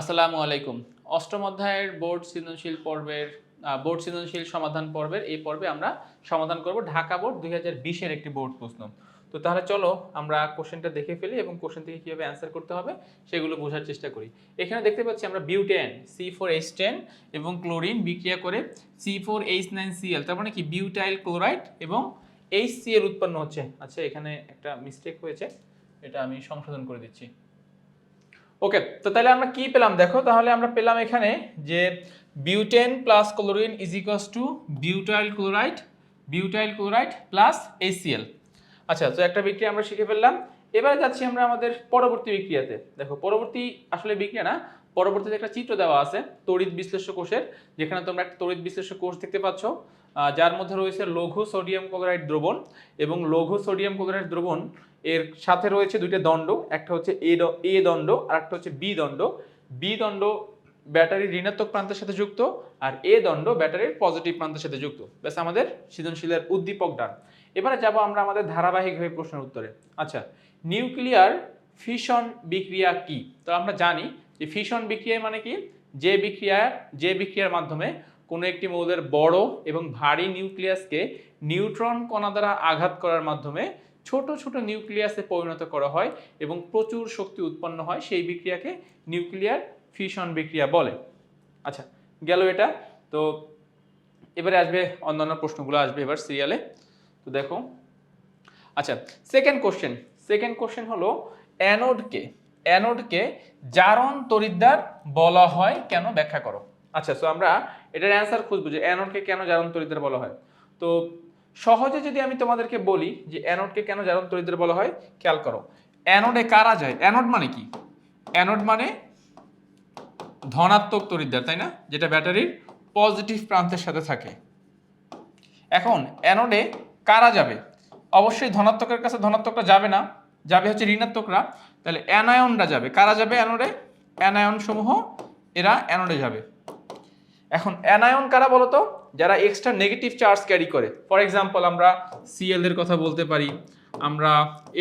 আসসালামু আলাইকুম। অষ্টম অধ্যায়ের বোর্ড সৃজনশীল পর্বের বোর্ড সৃজনশীল সমাধান পর্বের এই পর্বে আমরা সমাধান করব ঢাকা বোর্ড দুই হাজার বিশের একটি বোর্ড প্রশ্ন। তো তাহলে চলো আমরা কোশ্চেনটা দেখে ফেলি এবং কোশ্চেন থেকে কীভাবে অ্যান্সার করতে হবে সেগুলো বোঝার চেষ্টা করি। এখানে দেখতে পাচ্ছি আমরা butane, C four H ten এবং ক্লোরিন বিক্রিয়া করে C four H nine CL তার মানে কি বিউটাইল ক্লোরাইড এবং এইচ সিএল উৎপন্ন হচ্ছে। আচ্ছা এখানে একটা মিস্টেক হয়েছে, এটা আমি সংশোধন করে দিচ্ছি। ওকে তো তাহলে আমরা কি পেলাম? দেখো, তাহলে আমরা পেলাম এখানে যে butane plus chlorine is equals to butyl chloride butyl chloride plus HCL আচ্ছা তো একটা বিক্রিয়া আমরা শিখে ফেললাম। এবারে যাচ্ছি আমরা আমাদের পরবর্তী বিক্রিয়াতে। দেখো, পরবর্তী আসলে বিক্রিয়া না পরবর্তীতে একটা চিত্র দেওয়া আছে, তড়িৎ বিশ্লেষ্য কোষের, যেখানে তোমরা একটা তড়িৎ বিশ্লেষ্য কোষ দেখতে পাচ্ছ যার মধ্যে রয়েছে লঘু সোডিয়াম ক্লোরাইড দ্রবণ এবং লঘু সোডিয়াম ক্লোরাইড দ্রবণ, এর সাথে রয়েছে দুইটা দণ্ড, একটা হচ্ছে এ এ দণ্ড আর একটা হচ্ছে বি দণ্ড। বি দণ্ড ব্যাটারির ঋণাত্মক প্রান্তের সাথে যুক্ত আর এ দণ্ড ব্যাটারির পজিটিভ প্রান্তের সাথে যুক্ত। ব্যাস, আমাদের সৃজনশীলের উদ্দীপক ডান। এবারে যাব আমরা আমাদের ধারাবাহিকভাবে প্রশ্নের উত্তরে। আচ্ছা নিউক্লিয়ার ফিশন বিক্রিয়া কি? তো আমরা জানি যে ফিশন বিক্রিয়া মানে কি? যে বিক্রিয়ার যে বিক্রিয়ার মাধ্যমে কোনো একটি মৌলের বড় এবং ভারী নিউক্লিয়াসকে নিউট্রন কণা দ্বারা আঘাত করার মাধ্যমে ছোট ছোট নিউক্লিয়াসে পরিণত করা হয় এবং প্রচুর শক্তি উৎপন্ন হয়, সেই বিক্রিয়াকে নিউক্লিয়ার ফিশন বিক্রিয়া বলে। আচ্ছা গেল এটা। তো এবারে আসবে অন্যান্য প্রশ্নগুলো আসবে এবার সিরিয়ালে তো দেখো। আচ্ছা সেকেন্ড কোশ্চেন সেকেন্ড কোশ্চেন হলো অ্যানোডকে অ্যানোডকে জারণ তরিদ্দার বলা হয়, কেন ব্যাখ্যা করো? আচ্ছা তো আমরা এটার অ্যান্সার খুঁজবো যে অ্যানোডকে কেন জারণ তরিদ্দার বলা হয়? তো সহজে যদি আমি তোমাদেরকে বলি যে অ্যানোডকে কেন জারণ তরিদ্দার বলা হয়, খেয়াল করো। অ্যানোডে কারা যায়? অ্যানোড মানে কি? অ্যানোড মানে ধনাত্মক তরিদ্দার, তাই না? যেটা ব্যাটারির পজিটিভ প্রান্তের সাথে থাকে। এখন, অ্যানোডে কারা যাবে? অবশ্যই ধনাত্মকের কাছে ধনাত্মকরা যাবে না। যাবে হচ্ছে ঋণাত্মকরা। তাহলে অ্যানায়নরা যাবে। কারা যাবে অ্যানোডে? অ্যানায়ন সমূহ, এরা অ্যানোডে যাবে। এখন অ্যানায়ন কারা বলতো? যারা এক্সট্রা নেগেটিভ চার্জ ক্যারি করে। ফর এক্সাম্পল আমরা সিএল এর কথা বলতে পারি, আমরা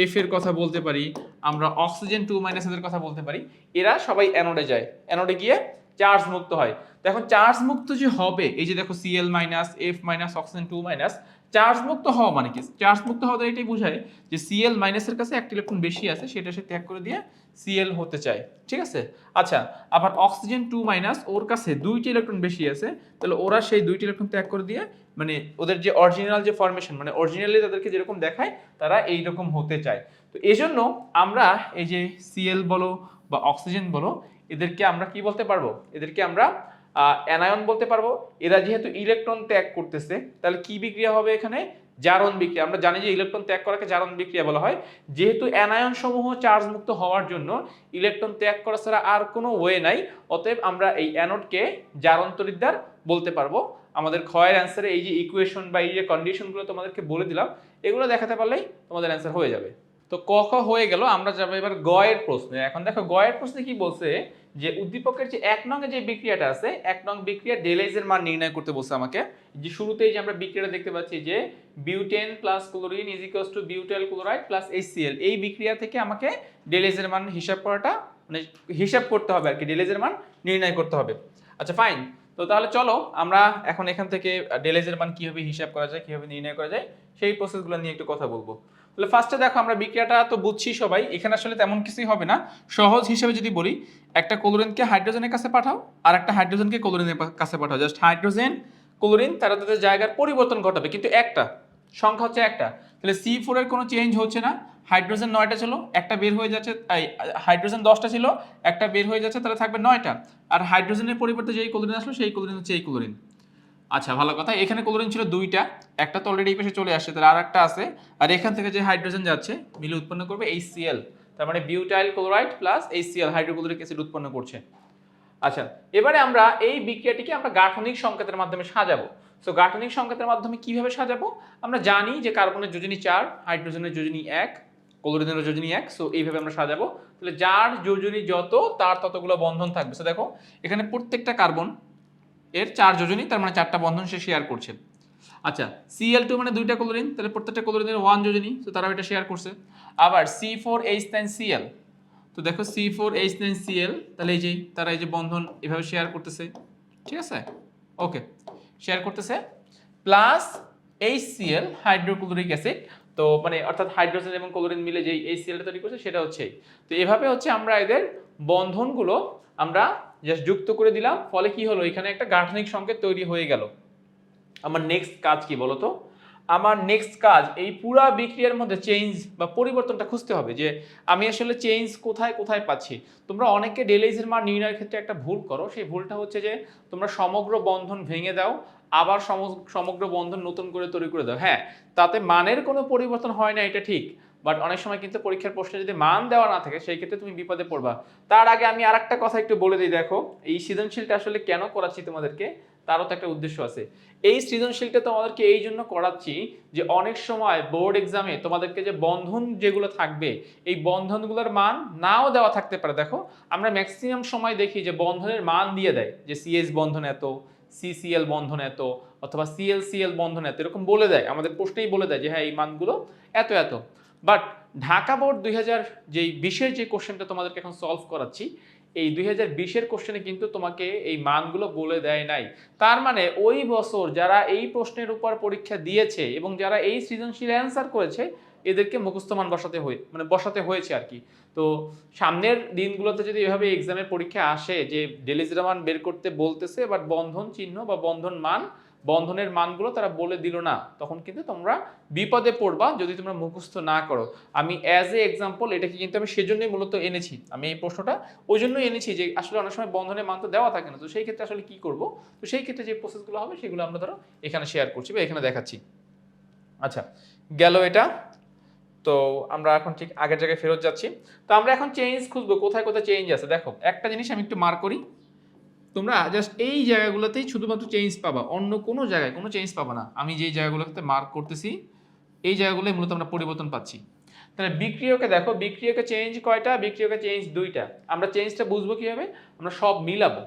এফ এর কথা বলতে পারি, আমরা অক্সিজেন টু মাইনাস এর কথা বলতে পারি, এরা সবাই অ্যানোডে যায়। অ্যানোডে গিয়ে চার্জ মুক্ত হয়। দেখো চার্জ মুক্ত যে হবে, এই যে দেখো CL minus F minus oxygen two minus charge মুক্ত হওয়া মানে কি? চার্জ মুক্ত হওয়া এটাই বোঝায় যে সিএল মাইনাসের কাছে একটা ইলেকট্রন বেশি আছে, সেটা সে ত্যাগ করে দিয়ে সিএল হতে চায়। ঠিক আছে? আচ্ছা আবার অক্সিজেন টু মাইনাস ওর কাছে দুইটি ইলেকট্রন বেশি আছে, তাহলে ওরা সেই দুইটি ইলেকট্রন ত্যাগ করে দিয়ে মানে ওদের যে অরিজিনাল যে ফরমেশন মানে অরিজিনালি তাদেরকে যেরকম দেখায়, তারা এইরকম হতে চায়। তো এই জন্য আমরা এই যে সিএল বলো বা অক্সিজেন বলো, এদেরকে আমরা কি বলতে পারব? এদেরকে আমরা অ্যানায়ন বলতে পারব, এরা যেহেতু ইলেকট্রন ত্যাগ করতেছে, তাহলে কি বিক্রিয়া হবে এখানে? জারণ বিক্রিয়া। আমরা জানি যে ইলেকট্রন ত্যাগ করাকে জারণ বিক্রিয়া বলা হয়। যেহেতু অ্যানায়ন সমূহ চার্জ মুক্ত হওয়ার জন্য ইলেকট্রন ত্যাগ করা ছাড়া আর কোনো ওয়ে নাই, অতএব আমরা এই অ্যানোডকে জারণ তরিদ্দার বলতে পারব। আমাদের ক্ষয়ের অ্যান্সারে এই যে ইকুয়েশন বা এই যে কন্ডিশনগুলো তোমাদেরকে বলে দিলাম, এগুলো দেখাতে পারলেই তোমাদের অ্যান্সার হয়ে যাবে। তো ক খ হয়ে গেল, আমরা যাব এবার গয়ের প্রশ্নে। এখন দেখো গয়ের প্রশ্নে কি বলছে? যে উদ্দীপকের যে এক নং যে বিক্রিয়াটা আছে, এক নং বিক্রিয়া ডেলাইজের মান নির্ণয় করতে বলছে আমাকে। যে শুরুতেই যে আমরা বিক্রিয়াটা দেখতে পাচ্ছি যে butane plus chlorine is equals to butyl chloride plus HCL এই বিক্রিয়া থেকে আমাকে ডেলাইজের মান হিসাব করাটা মানে হিসাব করতে হবে আর কি, ডেলাইজের মান নির্ণয় করতে হবে। আচ্ছা ফাইন তো তাহলে চলো, আমরা এখন এখান থেকে ডেলেজের মান কীভাবে হিসাব করা যায়, কীভাবে নির্ণয় করা যায়, সেই প্রসেসগুলো নিয়ে একটু কথা বলব। তাহলে ফার্স্টে দেখো, আমরা বিক্রিয়াটা তো বুঝছি সবাই, এখানে আসলে তেমন কিছুই হবে না। সহজ হিসেবে যদি বলি, একটা ক্লোরিনকে হাইড্রোজেনের কাছে পাঠাও, আর একটা হাইড্রোজেনকে ক্লোরিনের কাছে পাঠাও। জাস্ট হাইড্রোজেন ক্লোরিন তারা তাদের জায়গার পরিবর্তন ঘটাবে। কিন্তু একটা, সংখ্যা হচ্ছে একটা। তাহলে সি ফোরের কোনো চেঞ্জ হচ্ছে না। হাইড্রোজেন নয়টা ছিল, একটা বের হয়ে যাচ্ছে হাইড্রোজেন দশটা ছিল, একটা বের হয়ে যাচ্ছে, তাহলে থাকবে নয়টা। আর হাইড্রোজেনের পরিবর্তে যেই ক্লোরিন আসলো, সেই ক্লোরিন হচ্ছে এই ক্লোরিন আচ্ছা ভালো কথা, এখানে ক্লোরিন ছিল দুইটা, একটা তো অলরেডি এই পাশে চলে আসছে, তাহলে আর একটা আছে। আর এখান থেকে যে হাইড্রোজেন যাচ্ছে, মিলে উৎপন্ন করবে এই এইচসিএল তার মানে বিউটাইল ক্লোরাইড প্লাস এই এইচসিএল হাইড্রোক্লোরিক অ্যাসিড উৎপন্ন করছে। আচ্ছা এবারে আমরা এই বিক্রিয়াটিকে আমরা গাঠনিক সংকেতের মাধ্যমে সাজাবো। সো গাঠনিক সংকেতের মাধ্যমে কীভাবে সাজাবো? আমরা জানি যে কার্বনের যোজনী চার হাইড্রোজেনের যোজনী এক ক্লোরিনের যোজনী এক সো এইভাবে আমরা সাজাবো। তাহলে যার যোজনী যত, তার ততগুলো বন্ধন থাকবে। সো দেখো, এখানে প্রত্যেকটা কার্বন, এর চার যোজনী, তার মানে চারটা বন্ধন সে শেয়ার করছে। আচ্ছা সিএল টু মানে দুইটা ক্লোরিন, তাহলে প্রত্যেকটা ক্লোরিনের ওয়ান যোজনী তো তারা এটা শেয়ার করছে। আবার C four H nine CL তো দেখো C four H nine CL তাহলে এই যে, তারা এই যে বন্ধন এভাবে শেয়ার করতেছে। ঠিক আছে? ওকে শেয়ার করতেছে plus H CL hydrochloric acid তো মানে অর্থাৎ হাইড্রোজেন এবং ক্লোরিন মিলে যে এই সিএলটা তৈরি করছে, সেটা হচ্ছে। তো এভাবে হচ্ছে আমরা এদের বন্ধনগুলো আমরা জাস্ট যুক্ত করে দিলাম, ফলে কি হলো? এখানে একটা গাঠনিক সংকেত তৈরি হয়ে গেল। আমার নেক্সট কাজ কি বলতো? আমার নেক্সট কাজ, এই পুরা বিক্রিয়ার মধ্যে চেঞ্জ বা পরিবর্তনটা খুঁজতে হবে যে আমি আসলে চেঞ্জ কোথায় কোথায় পাচ্ছি। তোমরা অনেকে ডেলাইজের মান নির্ণয়ের ক্ষেত্রে একটা ভুল করো, সেই ভুলটা হচ্ছে যে তোমরা সমগ্র বন্ধন ভেঙে দাও আবার সম- সমগ্র বন্ধন নতুন করে তৈরি করে দাও। হ্যাঁ তাতে মানের কোনো পরিবর্তন হয় না, এটা ঠিক। বাট অনেক সময় কিন্তু পরীক্ষার প্রশ্নে যদি মান দেওয়া না থাকে, সেই ক্ষেত্রে তুমি বিপদে পড়বা। তার আগে আমি আরেকটা কথা একটু বলে দিই, দেখো, এই সৃজনশীলটা আসলে কেন করাচ্ছি তোমাদেরকে? তারও তো একটা উদ্দেশ্য আছে। এই সৃজনশীলটা তোমাদেরকে এই জন্য করাচ্ছি যে অনেক সময় বোর্ড এক্সামে তোমাদেরকে যে বন্ধন যেগুলো থাকবে, এই বন্ধনগুলোর মান নাও দেওয়া থাকতে পারে। দেখো, আমরা ম্যাক্সিমাম সময় দেখি যে বন্ধনের মান দিয়ে দেয়, যে সিএস বন্ধন এত সিসিএল বন্ধন এত অথবা সিএলসিএল বন্ধন এত, এরকম বলে দেয়, আমাদের প্রশ্নেই বলে দেয় যে হ্যাঁ এই মানগুলো এত এত। বাট ঢাকা বোর্ড দুই হাজার, যেই বিশের যে কোশ্চেনটা তোমাদেরকে এখন সলভ করাচ্ছি এই দুই হাজার বিশের কোশ্চেনে কিন্তু তোমাকে এই মানগুলো বলে দেয় নাই। তার মানে ওই বছর যারা এই প্রশ্নের উপর পরীক্ষা দিয়েছে এবং যারা এই সৃজনশীল অ্যান্সার করেছে, এদেরকে মুখস্থমান বসাতে হয়ে মানে বসাতে হয়েছে আর কি। তো সামনের দিনগুলোতে যদি এভাবে এক্সামের পরীক্ষা আসে যে ডেলিজিরা মান বের করতে বলতেছে বাট বন্ধন চিহ্ন বা বন্ধন মান বন্ধনের মানগুলো তারা বলে দিল না, তখন কিন্তু তোমরা বিপদে পড়বা যদি তোমরা মুখস্থ না করো। আমি অ্যাজ এ এক্সাম্পল এটাকে কিন্তু আমি সেজন্যই মূলত এনেছি। আমি এই প্রশ্নটা ওই জন্যই এনেছি যে আসলে অনেক সময় বন্ধনের মান তো দেওয়া থাকে না, তো সেই ক্ষেত্রে আসলে কি করব? তো সেই ক্ষেত্রে যে প্রসেসগুলো হবে সেগুলো আমরা ধরো এখানে শেয়ার করছি বা এখানে দেখাচ্ছি। আচ্ছা গেল এটা। তো আমরা এখন ঠিক আগের জায়গায় ফেরত যাচ্ছি। তো আমরা এখন চেঞ্জ খুঁজবো, কোথায় কোথায় চেঞ্জ আছে? দেখো, একটা জিনিস আমি একটু মার্ক করি। তোমরা জাস্ট এই জায়গাগুলোতেই শুধুমাত্র চেঞ্জ পাবা। অন্য কোনো জায়গায় কোনো চেঞ্জ পাবা না। আমি যেই জায়গাগুলোতে মার্ক করতেছি, এই জায়গাগুলোই মূলত আমরা পরিবর্তন পাচ্ছি। তাহলে বিক্রিয়কে দেখো, বিক্রিয়কে চেঞ্জ কয়টা? বিক্রিয়কে চেঞ্জ দুইটা। আমরা চেঞ্জটা বুঝব কীভাবে? আমরা সব মিলাবো।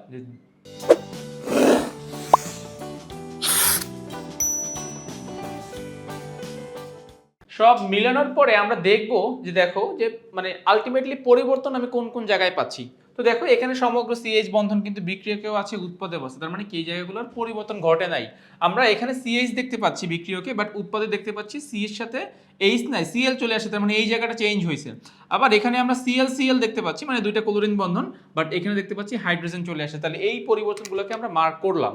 সব মিলানোর পরে আমরা দেখব যে দেখো যে মানে আলটিমেটলি পরিবর্তন আমি কোন কোন জায়গায় পাচ্ছি। তো দেখো, এখানে সমগ্র সিএইচ বন্ধন কিন্তু বিক্রিয়কেও আছে, উৎপাদে বসে। তার মানে কি জায়গাগুলোর পরিবর্তন ঘটে নাই। আমরা এখানে সিএইচ দেখতে পাচ্ছি বিক্রিয়কে বাট উৎপাদে দেখতে পাচ্ছি সি এর সাথে এইচ নাই সিএল চলে আসে, তার মানে এই জায়গাটা চেঞ্জ হয়েছে। আবার এখানে আমরা সিএল সিএল দেখতে পাচ্ছি মানে দুইটা ক্লোরিন বন্ধন বাট এখানে দেখতে পাচ্ছি হাইড্রোজেন চলে আসে। তাহলে এই পরিবর্তনগুলোকে আমরা মার্ক করলাম।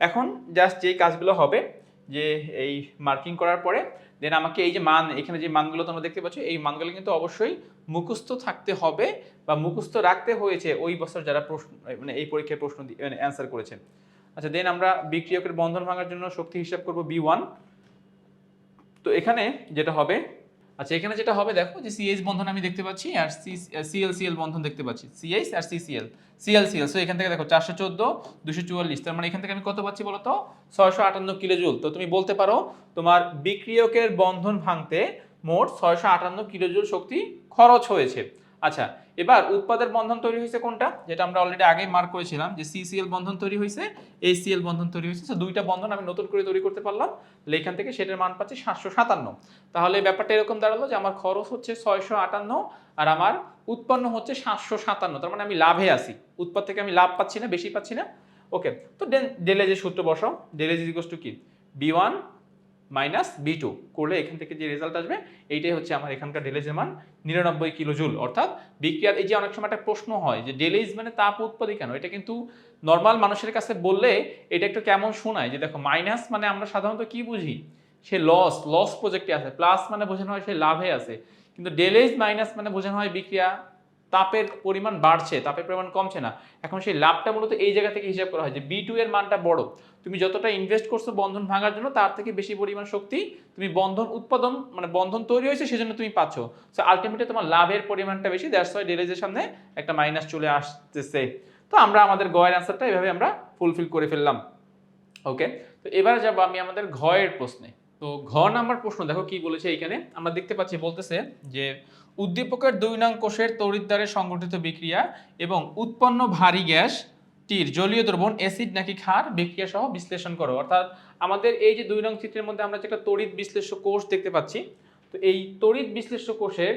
এখন জাস্ট যেই কাজগুলো হবে যে এই মার্কিং করার পরে দেন আমাকে এই যে মান, এখানে যে মানগুলো তোমরা দেখতে পাচ্ছ, এই মানগুলো কিন্তু অবশ্যই মুখস্থ থাকতে হবে বা মুখস্থ রাখতে হয়েছে ওই বছর যারা প্রশ্ন মানে এই পরীক্ষায় প্রশ্ন মানে অ্যান্সার করেছে। আচ্ছা দেন আমরা বিক্রিয়কের বন্ধন ভাঙার জন্য শক্তি হিসাব করব বি ওয়ান তো এখানে যেটা হবে আচ্ছা এখানে যেটা হবে দেখো যে সিএইচ বন্ধন আমি দেখতে পাচ্ছি আর সি সিএল বন্ধন দেখতে পাচ্ছি। সিএইচ আর সিসিএল সিএল সিএল সো এখান থেকে দেখো চারশো চোদ্দ, দুশো চুয়াল্লিশ। তার মানে এখান থেকে আমি কত পাচ্ছি বলো তো? ছয়শো আটান্ন কিলোজুল। তো তুমি বলতে পারো তোমার বিক্রিয়কের বন্ধন ভাঙতে মোট ছয়শো আটান্ন কিলোজুল শক্তি খরচ হয়েছে। আচ্ছা এবার উৎপাদের বন্ধন তৈরি হয়েছে কোনটা? যেটা আমরা অলরেডি আগেই মার্ক করেছিলাম যে সিসিএল বন্ধন তৈরি হয়েছে এসিএল বন্ধন তৈরি হয়েছে। দুইটা বন্ধন আমি নতুন করে তৈরি করতে পারলাম। এখান থেকে সেটার মান পাচ্ছি সাতশো সাতান্ন। তাহলে ব্যাপারটা এরকম দাঁড়াল যে আমার খরচ হচ্ছে ছয়শো আটান্ন আর আমার উৎপন্ন হচ্ছে সাতশো সাতান্ন। তার মানে আমি লাভে আছি। উৎপাদ থেকে আমি লাভ পাচ্ছি না, বেশি পাচ্ছি না। ওকে তো দেন ডেলে যে সূত্র বসাও ডেলে ইজ টু কি? B one minus B two করলে এখান থেকে যে রেজাল্ট আসবে, এইটাই হচ্ছে আমার এখানকার ডেলেজের মান নিরানব্বই কিলো জুল। অর্থাৎ বিক্রিয়ার এই যে অনেক সময় একটা প্রশ্ন হয় যে ডেলেজ মানে তাপ উৎপাদী কেন? এটা কিন্তু নর্মাল মানুষের কাছে বললে এটা একটু কেমন শোনায় যে, দেখো মাইনাস মানে আমরা সাধারণত কি বুঝি? সে লস লস প্রজেক্টে আছে। প্লাস মানে বোঝানো হয় সে লাভে আছে। কিন্তু ডেলেজ মাইনাস মানে বোঝানো হয় বিক্রিয়া। তাপের পরিমাণ বাড়ছে, তাপের পরিমাণ কমছে না। এখন সেই লাভটা মূলত এই জায়গা থেকে হিসাব করা হয় যে বি টু এর মানটা বড়। তুমি যতটা ইনভেস্ট করছ বন্ধন ভাঙার জন্য, তার থেকে বেশি পরিমাণ শক্তি তুমি বন্ধন উৎপাদন মানে বন্ধন তৈরি হয়েছে সেজন্য তুমি পাচ্ছ। সো আলটিমেটলি তোমার লাভের পরিমাণটা বেশি দ্যাটস ওয়াই ডেলেজের সামনে একটা মাইনাস চলে আসতেছে। তো আমরা আমাদের গয়ের অ্যান্সারটা এভাবে আমরা ফুলফিল করে ফেললাম। ওকে তো এবারে যাব আমি আমাদের ঘয়ের প্রশ্নে। তো ঘ নাম্বার প্রশ্ন, দেখো কি বলেছে এখানে। আমরা দেখতে পাচ্ছি, বলতেছে যে উদ্দীপকের দুই নং কোষের তড়িৎদ্বারে সংগঠিত বিক্রিয়া এবং উৎপন্ন ভারী গ্যাস টির জলীয় দ্রবণ অ্যাসিড নাকি ক্ষার বিক্রিয়া সহ বিশ্লেষণ করো। অর্থাৎ আমাদের এই যে দুই নং চিত্রের মধ্যে আমরা যে একটা তড়িৎ বিশ্লেষ্য কোষ দেখতে পাচ্ছি, তো এই তড়িৎ বিশ্লেষ্য কোষের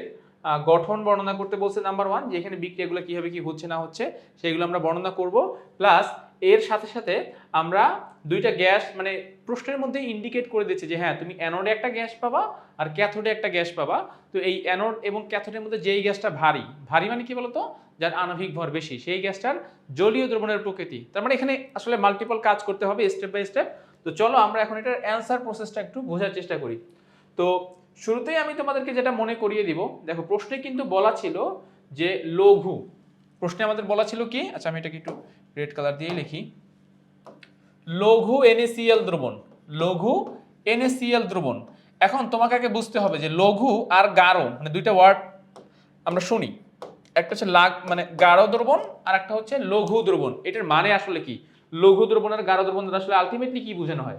গঠন বর্ণনা করতে বলছে নাম্বার ওয়ান যে এখানে বিক্রিয়াগুলো কীভাবে কি হচ্ছে না হচ্ছে সেগুলো আমরা বর্ণনা করব। প্লাস এর সাথে সাথে আমরা দুইটা গ্যাস মানে প্রশ্নের মধ্যে ইন্ডিকেট করে দিচ্ছে যে হ্যাঁ তুমি অ্যানোডে একটা গ্যাস পাবা আর ক্যাথোডে একটা গ্যাস পাবা। তো এই অ্যানোড এবং ক্যাথোডের মধ্যে যেই গ্যাসটা ভারী ভারী মানে কি বলতো? যার আণবিক ভর বেশি, সেই গ্যাসটার জলীয় দ্রবণের প্রকৃতি। তার মানে এখানে আসলে মাল্টিপল কাজ করতে হবে স্টেপ বাই স্টেপ তো চলো আমরা এখন এটার অ্যান্সার প্রসেসটা একটু বোঝার চেষ্টা করি। তো শুরুতেই আমি তোমাদেরকে যেটা মনে করিয়ে দিব, দেখো প্রশ্নে কিন্তু বলা ছিল যে লঘু। প্রশ্নে আমাদের বলা ছিল কি? আচ্ছা আমি এটাকে একটু রেড কালার দিয়ে লিখি। লঘু NaCl দ্রবণ, লঘু NaCl দ্রবণ। এখন তোমাকে আগে বুঝতে হবে যে লঘু আর গাঢ় মানে দুইটা ওয়ার্ড আমরা শুনি। একটা হচ্ছে লাগ মানে গাঢ় দ্রবণ আর একটা হচ্ছে লঘু দ্রবণ। এটার মানে আসলে কি? লঘু দ্রবণ আর গাঢ় দ্রবণ আসলে আলটিমেটলি কি বোঝানো হয়?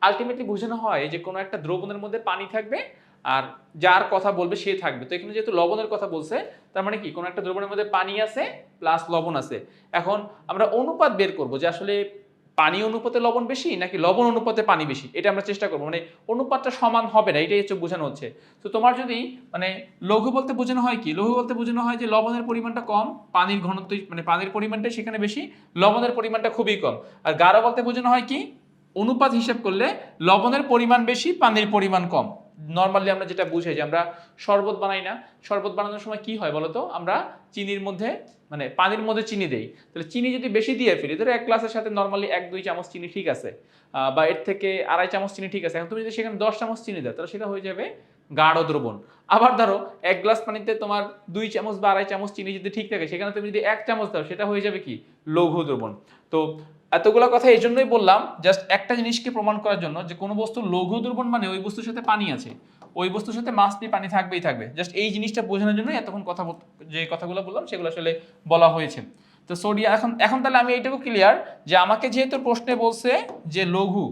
আলটিমেটলি বোঝানো হয় যে কোনো একটা দ্রবণের মধ্যে পানি থাকবে আর যার কথা বলবে সে থাকবে। তো এখানে যেহেতু লবণের কথা বলছে, তার মানে কি? কোনো একটা দ্রবণের মধ্যে পানি আছে প্লাস লবণ আছে। এখন আমরা অনুপাত বের করব যে আসলে পানি অনুপাতে লবণ বেশি নাকি লবণ অনুপাতে পানি বেশি? এটা আমরা চেষ্টা করব। মানে অনুপাতটা সমান হবে না, এটাই হচ্ছে বোঝানো হচ্ছে। তো তোমার যদি মানে লঘু বলতে বোঝানো হয় কি? লঘু বলতে বোঝানো হয় যে লবণের পরিমাণটা কম, পানির ঘনত্ব মানে পানির পরিমাণটা সেখানে বেশি, লবণের পরিমাণটা খুবই কম। আর গাঢ় বলতে বোঝানো হয় কি? অনুপাত হিসাব করলে লবণের পরিমাণ বেশি, পানির পরিমাণ কম। নর্মালি আমরা যেটা বুঝাই যে আমরা শরবত বানাই না, শরবত বানানোর সময় কি হয় বলতো? আমরা চিনির মধ্যে মানে পানির মধ্যে চিনি দেই। তাহলে চিনি যদি বেশি দিয়ে ফেলি, ধরো এক গ্লাসের সাথে নর্মালি এক, দুই চামচ চিনি ঠিক আছে বা এর থেকে আড়াই চামচ চিনি ঠিক আছে। এখন তুমি যদি সেখানে দশ চামচ চিনি দাও, তাহলে সেটা হয়ে যাবে গাঢ় দ্রবণ। আবার ধরো এক গ্লাস পানিতে তোমার দুই চামচ বা আড়াই চামচ চিনি যদি ঠিক থাকে, সেখানে তুমি যদি এক চামচ দাও, সেটা হয়ে যাবে কি? লঘু দ্রবণ। তো এতগুলো কথা এই জন্যই বললাম জাস্ট একটা জিনিসকে প্রমাণ করার জন্য যে কোনো বস্তু লঘু দ্রবণ মানে ওই বস্তুর সাথে পানি আছে। ওই বস্তুর সাথে মাছটি পানি থাকবেই থাকবে। জাস্ট এই জিনিসটা বোঝানোর জন্যই এতক্ষণ কথা যে কথাগুলো বললাম, সেগুলো আসলে বলা হয়েছে। তো সোডিয়া এখন এখন তাহলে আমি এইটুকু ক্লিয়ার যে আমাকে যেহেতু প্রশ্নে বলছে যে লঘু,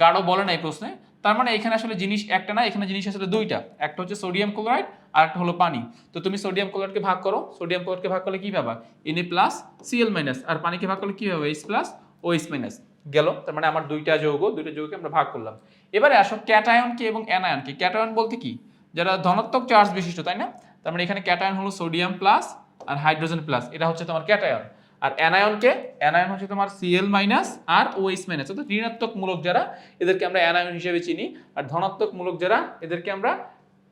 গাঢ় বলে না এই প্রশ্নে, তার মানে এখানে আসলে জিনিস একটা না, এখানে জিনিস আসলে দুইটা। একটা হচ্ছে সোডিয়াম ক্লোরাইড আর একটা হলো পানি। তো তুমি সোডিয়াম ক্লোরাইডকে ভাগ করো। সোডিয়াম ক্লোরাইডকে ভাগ করলে কি পাবা? এনএ প্লাস সিএল মাইনাস আর পানিকে ভাগ করলে কি হবে এইচ প্লাস ওএইচ মাইনাস গেল। তার মানে আমার দুইটা যৌগ, দুইটা যৌগকে আমরা ভাগ করলাম। এবারে আসো ক্যাটায়নকে এবং অ্যানায়নকে ক্যাটায়ন বলতে কি? যারা ধনাত্মক চার্জ বিশিষ্ট, তাই না? তার মানে এখানে ক্যাটায়ন হলো সোডিয়াম প্লাস আর হাইড্রোজেন প্লাস এটা হচ্ছে তোমার ক্যাটায়ন। আর অ্যানায়নকে অ্যানায়ন হচ্ছে তোমার সিএল মাইনাস আর ওএইচ মাইনাস অর্থাৎ ঋণাত্মক মূলক যারা, এদেরকে আমরা অ্যানায়ন হিসেবে চিনি। আর ধনাত্মক মূলক যারা, এদেরকে আমরা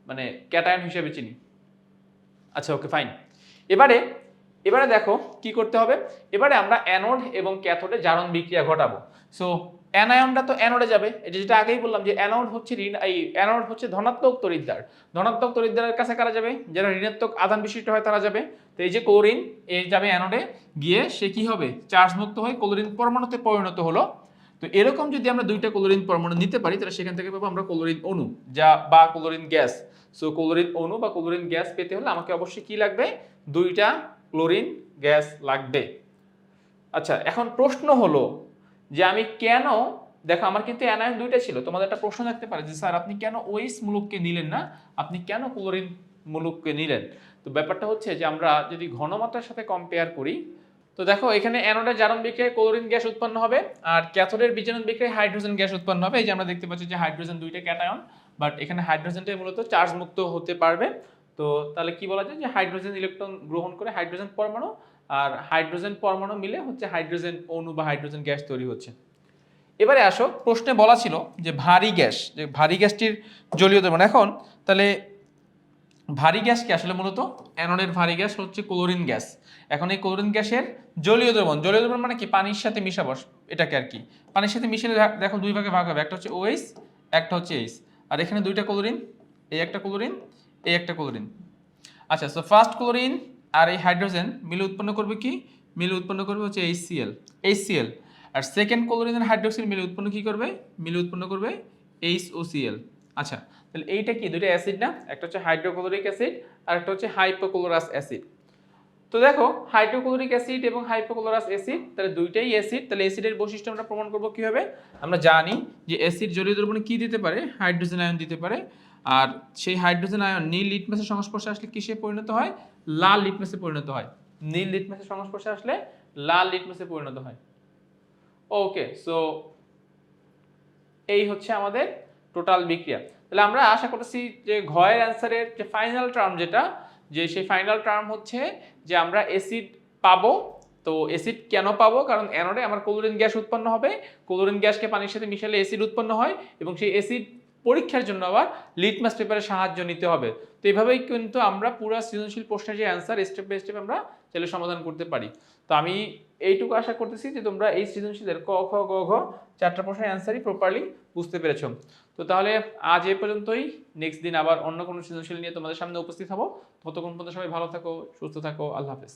মানে ক্যাটায়ন হিসেবে চিনি। আচ্ছা ওকে ফাইন এবারে এবারে দেখো কি করতে হবে? এবারে আমরা অ্যানোড এবং ক্যাথোডে জারণ বিক্রিয়া ঘটাবো। সো অ্যানায়নটা তো অ্যানোডে যাবে। এটা যেটা আগেই বললাম যে অ্যানোড হচ্ছে ঋণ, এই অ্যানোড হচ্ছে ধনাত্মক তরিদ্দার ধনাত্মক তরিদ্দারের কাছে কারা যাবে? যারা ঋণাত্মক আধান বিশিষ্ট হয় তারা যাবে। তো এই যে ক্লোরিন এই যাবে অ্যানোডে গিয়ে সে কি হবে? চার্জ মুক্ত হয়ে ক্লোরিন পরমাণুতে পরিণত হলো। তো এরকম যদি আমরা দুইটা ক্লোরিন পরমাণু নিতে পারি, তাহলে সেখান থেকে পাবো আমরা ক্লোরিন অণু, যা বা ক্লোরিন গ্যাস সো ক্লোরিন অণু বা ক্লোরিন গ্যাস পেতে হলে আমাকে অবশ্যই কি লাগবে? দুইটা ক্লোরিন গ্যাস লাগবে। আচ্ছা এখন প্রশ্ন হলো যে আমি কেন, দেখো আমার কিন্তু অ্যানায়ন দুইটা ছিল, তোমাদের একটা প্রশ্ন থাকতে পারে যে, স্যার, আপনি কেন ওইস মুলুককে নিলেন না? আপনি কেন ক্লোরিন মুলুককে নিলেন? তো ব্যাপারটা হচ্ছে যে, আমরা যদি ঘনমাত্রার সাথে কম্পেয়ার করি, তো দেখো এখানে অ্যানোডের জারণ বিক্রিয়ায় ক্লোরিন গ্যাস উৎপন্ন হবে আর ক্যাথোডের বিজারণ বিক্রিয়ায় হাইড্রোজেন গ্যাস উৎপন্ন হবে। এই যে আমরা দেখতে পাচ্ছি যে, হাইড্রোজেন দুইটা ক্যাটায়ন, বাট এখানে হাইড্রোজেনটাই মূলত চার্জ মুক্ত হতে পারবে। তো তাহলে কি বলা যায় যে হাইড্রোজেন ইলেকট্রন গ্রহণ করে হাইড্রোজেন পরমাণু আর হাইড্রোজেন পরমাণু মিলে হচ্ছে হাইড্রোজেন অণু বা হাইড্রোজেন গ্যাস তৈরি হচ্ছে। এবারে আসো, প্রশ্নে বলা ছিল যে ভারী গ্যাস, যে ভারী গ্যাসটির জলীয় দ্রবণ। এখন তাহলে ভারী গ্যাস কি আসলে মূলত? অ্যানোডের ভারী গ্যাস হচ্ছে ক্লোরিন গ্যাস। এখন এই ক্লোরিন গ্যাসের জলীয় দ্রবণ জলীয় দ্রবণ মানে কি? পানির সাথে মিশাবো এটাকে আর কি। পানির সাথে মিশিয়ে দেখো দুই ভাগে ভাগ হবে, একটা হচ্ছে ওএইচ একটা হচ্ছে এইচ আর এখানে দুইটা ক্লোরিন, এই একটা ক্লোরিন এই একটা ক্লোরিন আচ্ছা সো ফার্স্ট ক্লোরিন আর এই হাইড্রোজেন মিলে উৎপন্ন করবে কি? মিলে উৎপন্ন করবে হচ্ছে এইচসিএল এইচসিএল আর সেকেন্ড ক্লোরিন আর হাইড্রোক্সিল মিলে উৎপন্ন কি করবে? মিলে উৎপন্ন করবে এইচ ও এইচওসিএল আচ্ছা তাহলে এইটা কি? দুটো অ্যাসিড না? একটা হচ্ছে হাইড্রোক্লোরিক অ্যাসিড আর একটা হচ্ছে হাইপোক্লোরাস অ্যাসিড তো দেখো হাইড্রোক্লোরিক অ্যাসিড এবং হাইপোক্লোরাস অ্যাসিড তাহলে দুইটাই অ্যাসিড তাহলে অ্যাসিডের বৈশিষ্ট্য আমরা প্রমাণ করব কীভাবে? আমরা জানি যে অ্যাসিড জলীয় দ্রবণে কি দিতে পারে? হাইড্রোজেন আয়ন দিতে পারে। আর সেই হাইড্রোজেন আয়ন নীল লিটমাসের সংস্পর্শে আসলে কিসে পরিণত হয়? লাল লিটমাসে পরিণত হয়। নীল লিটমাসের সংস্পর্শে আসলে লাল লিটমাসে পরিণত হয়। ওকে সো এই হচ্ছে আমাদের টোটাল বিক্রিয়া। তাহলে আমরা আশা করতেছি যে ঘয়ের অ্যান্সারের যে ফাইনাল টার্ম যেটা, যে সেই ফাইনাল টার্ম হচ্ছে যে আমরা অ্যাসিড পাবো। তো অ্যাসিড কেন পাবো? কারণ অ্যানোডে আমার ক্লোরিন গ্যাস উৎপন্ন হবে। ক্লোরিন গ্যাসকে পানির সাথে মিশালে অ্যাসিড উৎপন্ন হয় এবং সেই অ্যাসিড পরীক্ষার জন্য আবার লিটমাস পেপারের সাহায্য নিতে হবে। তো এইভাবেই কিন্তু আমরা পুরো সৃজনশীল প্রশ্নের যে অ্যান্সার স্টেপ বাই স্টেপ আমরা চাইলে সমাধান করতে পারি। তো আমি এইটুকু আশা করতেছি যে তোমরা এই সৃজনশীলের ক, খ, গ, ঘ চারটা প্রশ্নের অ্যান্সারই প্রপারলি বুঝতে পেরেছ। তো তাহলে আজ এ পর্যন্তই। নেক্সট দিন আবার অন্য কোনো সৃজনশীল নিয়ে তোমাদের সামনে উপস্থিত হব। ততক্ষণ পর্যন্ত সবাই ভালো থাকো, সুস্থ থাকো। আল্লাহ হাফেজ।